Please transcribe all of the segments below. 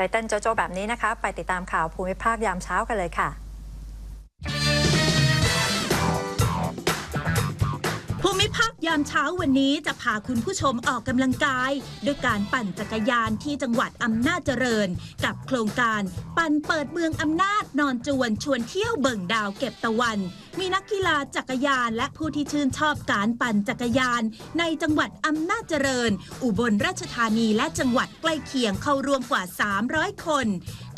ไตเติ้ลโจโจแบบนี้นะคะ ไปติดตามข่าวภูมิภาคยามเช้ากันเลยค่ะ มิภาคยามเช้าวันนี้จะพาคุณผู้ชมออกกำลังกาย ด้วยการปั่นจักรยานที่จังหวัดอำนาจเจริญ กับโครงการปั่นเปิดเมืองอำนาจนอนจวนชวนเที่ยวเบิ่งดาวเก็บตะวัน มีนักกีฬาจักรยานและผู้ที่ชื่นชอบการปั่นจักรยาน ในจังหวัดอำนาจเจริญ อุบลราชธานีและจังหวัดใกล้เคียงเข้ารวมกว่า 300 คน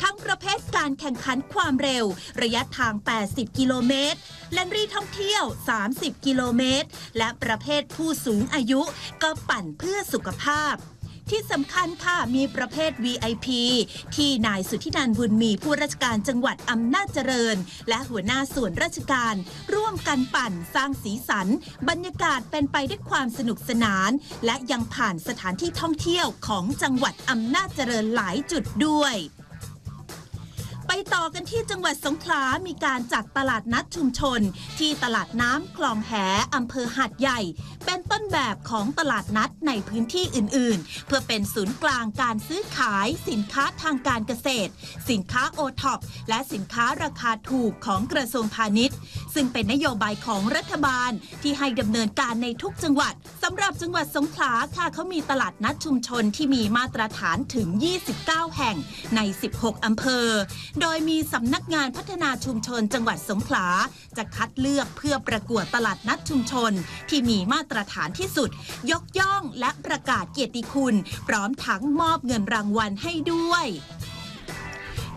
ทั้งประเภทการแข่งขันความเร็ว ระยะทาง 80 กิโลเมตร แลนรีท่องเที่ยว 30 กิโลเมตร และประเภทผู้สูงอายุก็ปั่นเพื่อสุขภาพ ที่สำคัญค่ะมีประเภท VIP ที่นายสุทธินันบุญมีผู้ราชการจังหวัดอำนาจเจริญ และหัวหน้าส่วนราชการ ร่วมกันปั่นสร้างสีสัน บรรยากาศเป็นไปด้วยความสนุกสนาน และยังผ่านสถานที่ท่องเที่ยวของจังหวัดอำนาจเจริญหลายจุดด้วย ไปต่อกันที่จังหวัดสงขลา มีการจัดตลาดนัดชุมชน ที่ตลาดน้ำคลองแหอำเภอหาดใหญ่ เป็นต้นแบบของตลาดนัดในพื้นที่อื่น ๆ เพื่อเป็นศูนย์กลางการซื้อขายสินค้าทางการเกษตร สินค้าโอท็อปและสินค้าราคาถูกของกระทรวงพาณิชย์ ซึ่งเป็นนโยบายของรัฐบาลที่ให้ดำเนินการในทุกจังหวัดสำหรับจังหวัดสงขลาค่ะเขามีตลาดนัดชุมชนที่มีมาตรฐานถึง 29 แห่งใน 16 อำเภอ โดยมีสำนักงานพัฒนาชุมชนจังหวัดสงขลาจะคัดเลือกเพื่อประกวดตลาดนัดชุมชน ที่มีมาตรฐานที่สุด ยกย่องและประกาศเกียรติคุณ พร้อมทั้งมอบเงินรางวัลให้ด้วย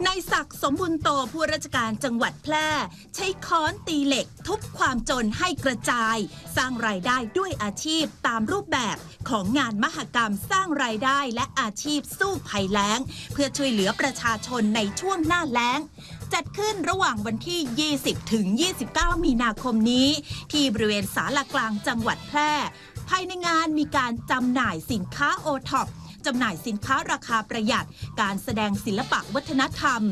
ในศักดิ์สมบุญโตผู้ราชการจังหวัดแพร่ ใช้ค้อนตีเหล็ก ทุบความจนให้กระจาย สร้างรายได้ด้วยอาชีพตามรูปแบบของงานมหกรรมสร้างรายได้และอาชีพสู้ภัยแล้ง เพื่อช่วยเหลือประชาชนในช่วงหน้าแล้ง จัดขึ้นระหว่างวันที่ 20 ถึง 29 มีนาคมนี้ ที่บริเวณศาลากลางจังหวัดแพร่ ภายในงานมีการจำหน่ายสินค้าโอท็อป จำหน่ายสินค้าราคาประหยัด การแสดงศิลปะวัฒนธรรม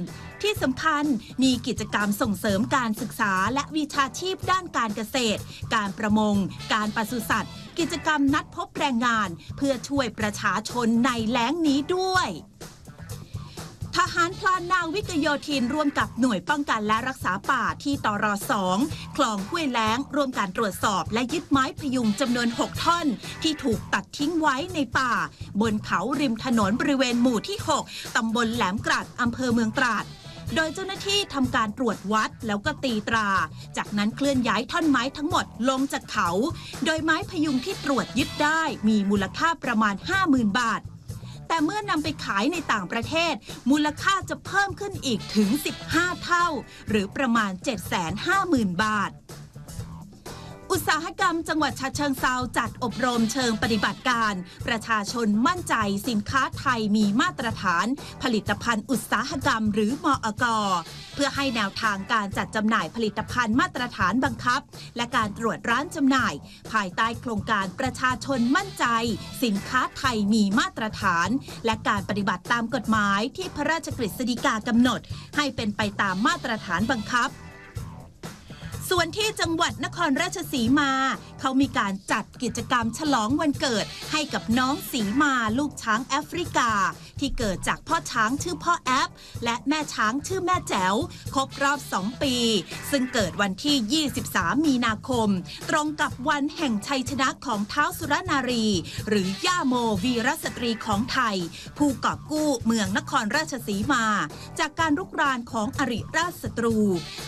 ที่สำคัญมีกิจกรรมส่งเสริมการศึกษาและวิชาชีพด้านการเกษตร การประมง การปศุสัตว์ กิจกรรมนัดพบแรงงาน เพื่อช่วยประชาชนในแล้งนี้ด้วย หารพลานนาวิกโยธินร่วมกับหน่วยป้องกันและรักษาป่าที่ตรสองคลองห้วยแล้ง ร่วมการตรวจสอบและยึดไม้พยุงจำนวน 6 ท่อน ที่ถูกตัดทิ้งไว้ในป่า บนเขาริมถนนบริเวณหมู่ที่ 6 ตำบลแหลมกรัดอำเภอเมืองตราดโดยเจ้าหน้าที่ทำการตรวจวัดแล้วก็ตีตรา จากนั้นเคลื่อนย้ายท่อนไม้ทั้งหมดลงจากเขา โดยไม้พยุงที่ตรวจยึดได้มีมูลค่าประมาณ 50,000 บาท แต่เมื่อนำไปขายในต่างประเทศ มูลค่าจะเพิ่มขึ้นอีกถึง 15 เท่า หรือประมาณ 750,000 บาท อุตสาหกรรมจังหวัดฉะเชิงเซาจัดอบรมเชิงปฏิบัติการ ประชาชนมั่นใจสินค้าไทยมีมาตรฐาน ผลิตภัณฑ์อุตสาหกรรมหรือมอกเพื่อให้แนวทางการจัดจำหน่ายผลิตภัณฑ์มาตรฐานบังคับ และการตรวจร้านจำหน่าย ภายใต้โครงการประชาชนมั่นใจ สินค้าไทยมีมาตรฐาน และการปฏิบัติตามกฎหมายที่พระราชกฤษฎีกากำหนด ให้เป็นไปตามมาตรฐานบังคับ ส่วนที่จังหวัดนครราชสีมา เขามีการจัดกิจกรรมฉลองวันเกิดให้กับน้องสีมาลูกช้างแอฟริกาที่เกิดจากพ่อช้างชื่อพ่อแอฟและแม่ช้างชื่อแม่แจ๋วครบรอบ 2 ปี ซึ่งเกิดวันที่ 23 มีนาคม ตรงกับวันแห่งชัยชนะของเท้าวสุรนารี หรือย่าโมวีรสตรีของไทย ผู้กอบกู้เมืองนครราชสีมา จากการรุกรานของอริราชศัตรู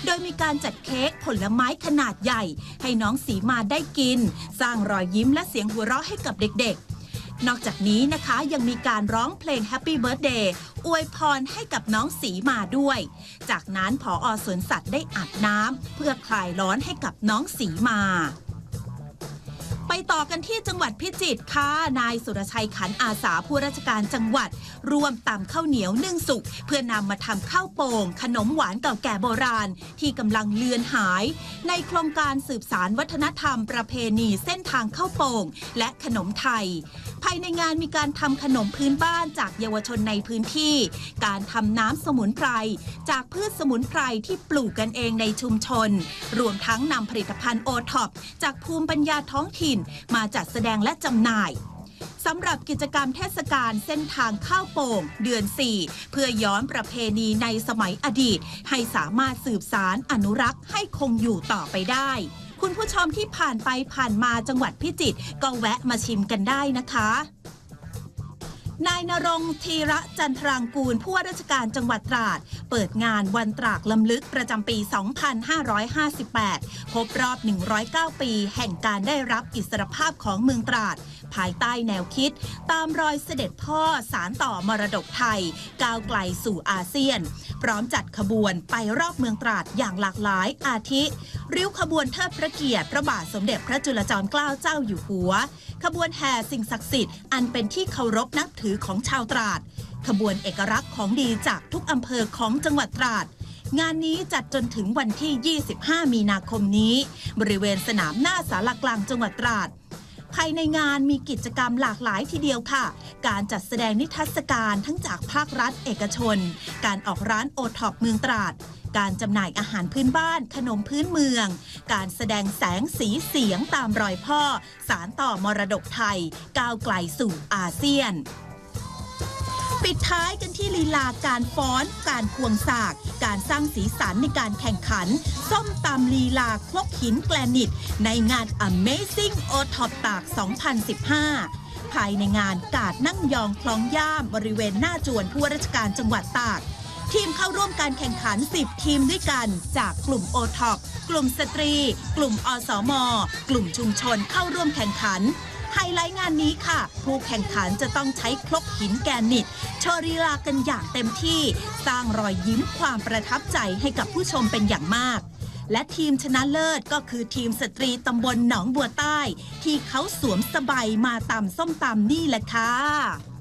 โดยมีการจัดเค้กผลไม้ขนาดใหญ่ ให้น้องสีมาได้กิน สร้างรอยยิ้มและเสียงหัวเราะให้กับเด็กๆ นอกจากนี้นะคะยังมีการร้องเพลง Happy Birthday อวยพรให้กับน้องสีมาด้วย จากนั้นผออสวนสัตว์ได้อาบน้ำเพื่อคลายร้อนให้กับน้องสีมา ไปต่อกันที่จังหวัดพิจิตรค่ะนายสุรชัยขันอาสาผู้ราชการจังหวัดร่วมตำข้าวเหนียวนึ่งสุกเพื่อนำมาทำข้าวโป่ง ขนมหวานเก่าแก่โบราณ ที่กำลังเลือนหาย ในโครงการสืบสารวัฒนธรรมประเพณีเส้นทางข้าวโป่ง และขนมไทย ภายในงานมีการทำขนมพื้นบ้านจากเยาวชนในพื้นที่ การทำน้ำสมุนไพรจากพืชสมุนไพรที่ปลูกกันเองในชุมชน รวมทั้งนำผลิตภัณฑ์โอท็อปจากภูมิปัญญาท้องถิ่นมาจัดแสดงและจำหน่ายสำหรับกิจกรรมเทศกาลเส้นทางข้าวโป่งเดือน 4 เพื่อย้อนประเพณีในสมัยอดีต ให้สามารถสืบสารอนุรักษ์ให้คงอยู่ต่อไปได้ คุณผู้ชมที่ผ่านไปผ่านมาจังหวัดพิจิตรก็แวะมาชิมกันได้นะคะ นายนรงธีระจันทรางกูลผู้ว่าราชการจังหวัดตราด เปิดงานวันตรากลำลึกประจำปี 2558 ครบรอบ 109 ปี แห่งการได้รับอิสรภาพของเมืองตราด ภายใต้แนวคิด ตามรอยเสด็จพ่อสารต่อมรดกไทย ก้าวไกลสู่อาเซียน พร้อมจัดขบวนไปรอบเมืองตราดอย่างหลากหลายอาทิ ริ้วขบวนเทิดพระเกียรติพระบาทสมเด็จพระจุลจอมเกล้าเจ้าอยู่หัวขบวนแห่สิ่งศักดิ์สิทธิ์อันเป็นที่เคารพนับถือของชาวตราด ขบวนเอกลักษณ์ของดีจากทุกอำเภอของจังหวัดตราด งานนี้จัดจนถึงวันที่ 25 มีนาคมนี้ บริเวณสนามหน้าสารกลางจังหวัดตราด ภายในงานมีกิจกรรมหลากหลายทีเดียวค่ะ การจัดแสดงนิทรรศการทั้งจากภาครัฐเอกชน การออกร้านโอท็อปเมืองตราดการจำหน่ายอาหารพื้นบ้าน ขนมพื้นเมือง การแสดงแสงสีเสียงตามรอยพ่อ สารต่อมรดกไทย ก้าวไกลสู่อาเซียน ปิดท้ายกันที่ลีลาการฟ้อน การควงสาก การสร้างสีสันในการแข่งขัน ส้มตำลีลาคลกหินแกลนิต ในงาน Amazing o t o p ตาก 2015 ภายในงานกาดนั่งยองคล้องย่ามบริเวณหน้าจวนผู้ว่าราชการจังหวัดตาก ทีมเข้าร่วมการแข่งขัน 10 ทีมด้วยกัน จากกลุ่มโอท็อปกลุ่มสตรี กลุ่มอสม กลุ่มชุมชนเข้าร่วมแข่งขัน ไฮไลท์งานนี้ค่ะ ผู้แข่งขันจะต้องใช้ครกหินแกรนิตโชว์ลีลากันอย่างเต็มที่ สร้างรอยยิ้มความประทับใจให้กับผู้ชมเป็นอย่างมากและทีมชนะเลิศก็คือทีมสตรีตำบลหนองบัวใต้ ที่เขาสวมสบายมาตำส้มตำนี่แหละค่ะ